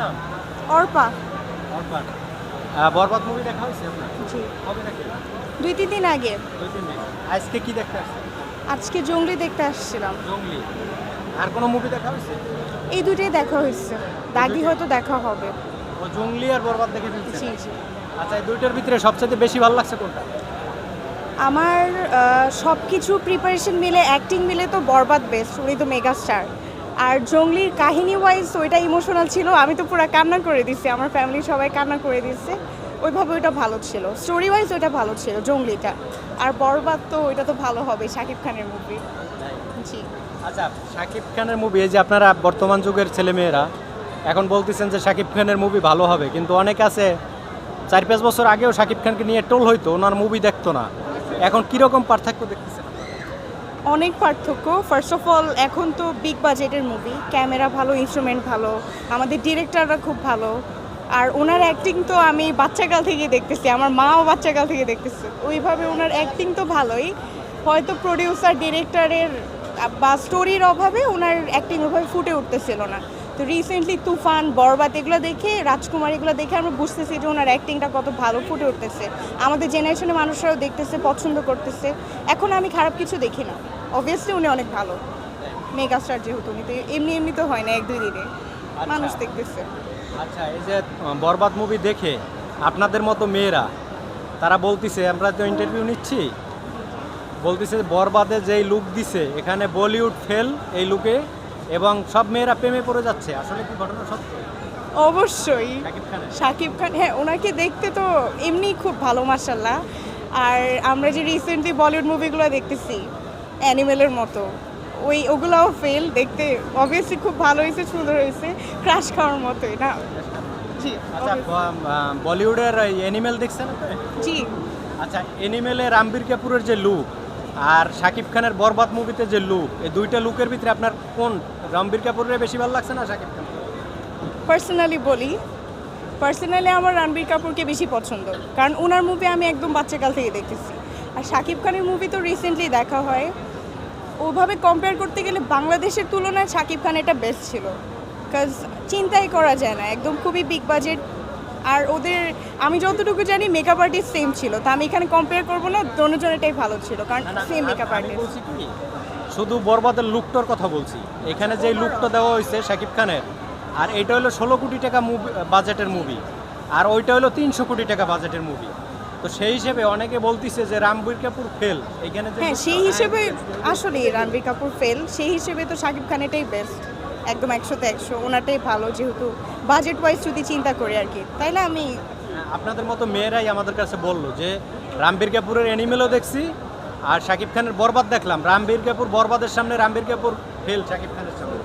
নাম? অর্পা। বরবাদ মুভি দেখা হয়েছে আপনার? জি। কবে নাকি দুই তিন দিন আগে। দুই তিন দিন। আজকে কি দেখতে আসছেন? আজকে জঙ্গলি দেখতে আসছিলাম। জঙ্গলি। আর কোনো মুভি দেখা হয়েছে? এই দুটোই দেখা হয়েছে। দাগি হয়তো দেখা হবে। ও জঙ্গলি আর বরবাদ দেখে ফেলছে। জি জি। আচ্ছা এই দুইটার ভিতরে সবচেয়ে বেশি ভালো লাগছে কোনটা? আমার সব কিছু প্রিপারেশন মিলে অ্যাক্টিং মিলে তো বরবাদ বেস্ট উনি তো মেগা স্টার আর জঙ্গলির কাহিনী ওয়াইজ ওইটা ইমোশনাল ছিল। আমি তো পুরো কান্না করে দিচ্ছি আমার ফ্যামিলি সবাই কান্না করে দিচ্ছে ওইভাবে ওইটা ভালো ছিল। স্টোরি ওয়াইজ ওইটা ভালো ছিল, জঙ্গলিটা। আর বরবাদ তো ওইটা তো ভালো হবে, শাকিব খানের মুভি জি। আচ্ছা শাকিব খানের মুভি এই যে আপনারা বর্তমান যুগের ছেলেমেয়েরা, এখন বলতেছেন যে শাকিব খানের মুভি ভালো হবে, কিন্তু অনেক আছে চার পাঁচ বছর আগেও শাকিব খানকে নিয়ে টোল হইতো, ওনার মুভি দেখতো না। এখন কীরকম পার্থক্য দেখতেছেন? অনেক পার্থক্য। ফার্স্ট অফ অল এখন তো বিগ বাজেটের মুভি ক্যামেরা ভালো ইনস্ট্রুমেন্ট ভালো। আমাদের ডিরেক্টররা খুব ভালো। আর ওনার অ্যাক্টিং তো আমি বাচ্চাকাল থেকে দেখতেছি। আমার মাও বাচ্চাকাল থেকে দেখতেছে। ওইভাবে ওনার অ্যাক্টিং তো ভালোই। হয়তো প্রডিউসার ডিরেক্টরের বা স্টোরির অভাবে ওনার অ্যাক্টিং ওভাবে ফুটে উঠতেছিল না। তো রিসেন্টলি তুফান বরবাদ এগুলো দেখে রাজকুমার এগুলো দেখে আমরা বুঝতেছি যে ওনার অ্যাক্টিংটা কত ভালো ফুটে উঠতেছে। আমাদের জেনারেশনের মানুষরাও দেখতেছে পছন্দ করতেছে। এখন আমি খারাপ কিছু দেখি না। অবভিয়াসলি উনি অনেক ভালো। মেগা স্টার যেহেতু উনি তো এমনি এমনি তো হয় না এক দুই দিনে। মানুষ দেখতেছে। আচ্ছা এই যে বরবাদ মুভি দেখে আপনাদের মতো মেয়েরা তারা বলতিছে আমরা তো ইন্টারভিউ নিচ্ছি। বলতিছে বরবাদে যেই লুক দিছে এখানে বলিউড ফেল এই লুকে এবং সব মেয়েরা প্রেমে পড়ে যাচ্ছে। আসলে কি ঘটনা সত্য? অবশ্যই। শাকিব খান হ্যাঁ ওনাকে দেখতে তো এমনি খুব ভালো মাসাল্লাহ আর আমরা যে রিসেন্টলি বলিউড মুভিগুলো দেখতেছি অ্যানিমেলের মতো ওই ওগুলোও ফেল দেখতে অবভিয়াসলি খুব ভালো হয়েছে সুন্দর হয়েছে ক্রাশ খাওয়ার মতোই না? জি আচ্ছা বলিউডের অ্যানিমেল দেখছেন? জি। আচ্ছা অ্যানিমেলে রামবীর কাপুরের যে লুক আর শাকিব খানের বরবাদ মুভিতে যে লুক এই দুইটা লুকের ভিতরে আপনার কোন রণবীর কাপুরের বেশি ভালো লাগছে না শাকিব খান পার্সোনালি বলি পার্সোনালি আমার রণবীর কাপুরকে বেশি পছন্দ। কারণ ওনার মুভি আমি একদম বাচ্চাকাল থেকে দেখেছি আর শাকিব খানের মুভি তো রিসেন্টলি দেখা হয়। ওভাবে কম্পেয়ার করতে গেলে বাংলাদেশের তুলনায় শাকিব খান এটা বেস্ট ছিল। কাজ চিন্তাই করা যায় না, একদম খুবই বিগ বাজেট আর ওদের আমি যতটুকু জানি মেকআপ আর্টিস্ট সেম ছিল। তা আমি এখানে কম্পেয়ার করব না দোনোজনেরটাই ভালো ছিল কারণ সেম মেকআপ আর্টিস্ট শুধু বরবাদের লুকটার কথা বলছি। এখানে যে লুকটা দেওয়া হয়েছে শাকিব খানের আর এটা হলো ষোলো কোটি টাকা মুভি বাজেটের মুভি আর ওইটা হলো তিনশো কোটি টাকা বাজেটের মুভি তো সেই হিসেবে অনেকে বলতিছে যে রামবীর কাপুর ফেল এখানে হ্যাঁ সেই হিসেবে আসলে রণবীর কাপুর ফেল সেই হিসেবে তো শাকিব খান এটাই বেস্ট একদম একশোতে একশো। ওনারটাই ভালো যেহেতু বাজেট ওয়াইজ যদি চিন্তা করি আর কি। তাইলে আমি আপনাদের মতো মেয়েরাই আমাদের কাছে বলল যে রামবীর কাপুরের অ্যানিমেলও দেখছি আর শাকিব খানের বরবাদ দেখলাম। রামবীর কাপুর বরবাদের সামনে রামবীর কাপুর ফেল শাকিব খানের সামনে।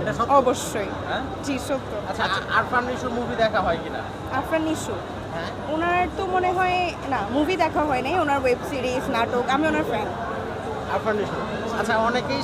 এটা অবশ্যই। হ্যাঁ? জি সত্য। আচ্ছা আরফান মুভি দেখা হয় কিনা? আফরান নিশু হ্যাঁ। ওনার তো মনে হয় না মুভি দেখা হয় নাই। ওনার ওয়েব সিরিজ নাটক আমি ওনার ফ্যান আরফান নিশু আচ্ছা অনেকেই